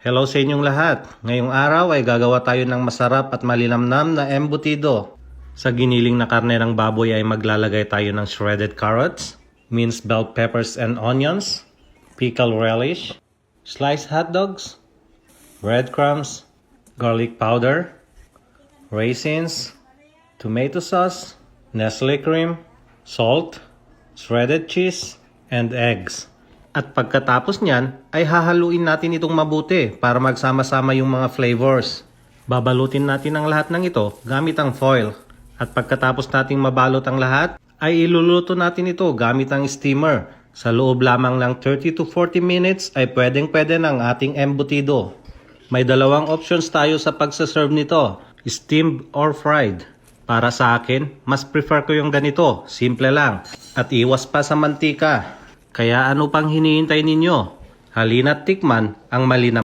Hello sa inyong lahat. Ngayong araw ay gagawa tayo ng masarap at malinamnam na embutido. Sa giniling na karne ng baboy ay maglalagay tayo ng shredded carrots, minced bell peppers and onions, pickle relish, sliced hot dogs, breadcrumbs, garlic powder, raisins, tomato sauce, Nestle cream, salt, shredded cheese, and eggs. At pagkatapos niyan, ay hahaluin natin itong mabuti para magsama-sama yung mga flavors. Babalutin natin ang lahat ng ito gamit ang foil. At pagkatapos nating mabalot ang lahat, ay iluluto natin ito gamit ang steamer. Sa loob lamang ng 30 to 40 minutes ay pwedeng pwede ng ating embutido. May dalawang options tayo sa pagsaserve nito, steamed or fried. Para sa akin, mas prefer ko yung ganito, simple lang, at iwas pa sa mantika. Kaya ano pang hinihintay ninyo? Halina't tikman ang malinam